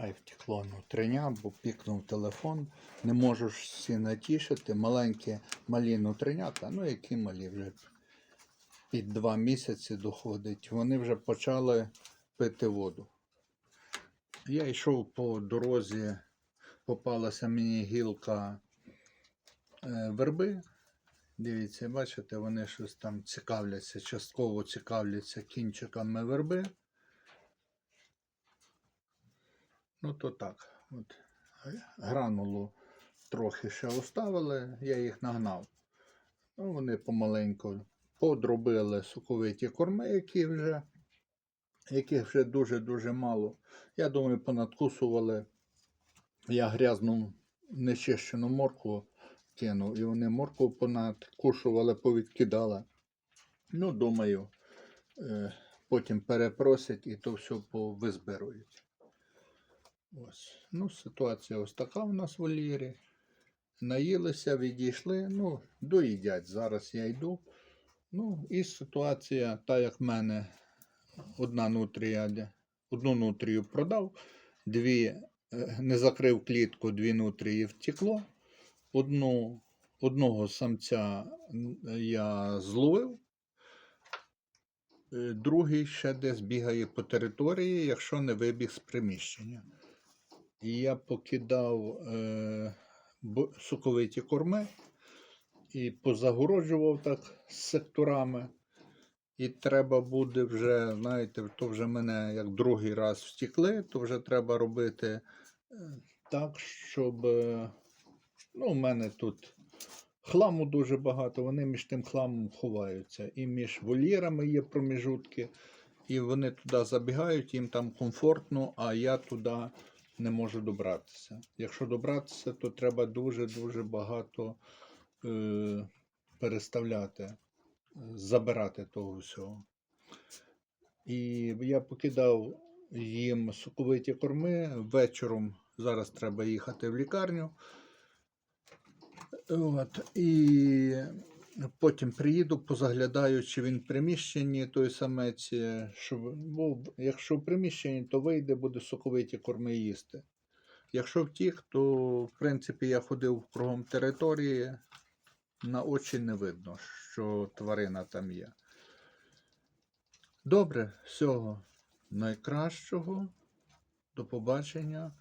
Ай, втекло нутриня, бо пікнув телефон. Не можу ж всі натішити. Маленькі малі нутринята, ну які малі вже під два місяці доходить. Вони вже почали пити воду. Я йшов по дорозі, попалася мені гілка е, верби. Дивіться, бачите, вони щось там цікавляться, частково цікавляться кінчиками верби. Ну, то так. От. Гранулу трохи ще оставили, я їх нагнав. Ну, вони помаленьку подробили соковиті корми, які вже, яких вже дуже-дуже мало. Я думаю, понадкусували. Я грязну нечищену моркву кинув, і вони моркву понадкушували, повідкидали. Ну, думаю, е, потім перепросять і то все повизбирують. Ось. Ну, ситуація ось така в нас в вольєрі. Наїлися, відійшли, ну, доїдять. Зараз я йду. Ну, і ситуація, та як в мене, одна нутрія, одну нутрію продав, дві е, не закрив клітку, дві нутрії втекло. Одну, одного самця я зловив, е, другий ще десь бігає по території, якщо не вибіг з приміщення. Я покидав е, соковиті корми і позагороджував так з секторами. І треба буде вже, знаєте, то вже мене як другий раз втекли, то вже треба робити е, так, щоб. е, Ну, у мене тут хламу дуже багато, вони між тим хламом ховаються. І між вольєрами є проміжутки, і вони туди забігають, їм там комфортно, а я туди не можу добратися. Якщо добратися, то треба дуже-дуже багато е, переставляти, е, забирати того всього. І я покидав їм соковиті корми. Вечором зараз треба їхати в лікарню. От, і потім приїду, позаглядаю, чи він в приміщенні той самець. е, Щоб, бо якщо в приміщенні, то вийде, буде соковиті корми їсти. Якщо втік, то в принципі я ходив кругом території, на очі не видно, що тварина там є. Добре, всього найкращого. До побачення.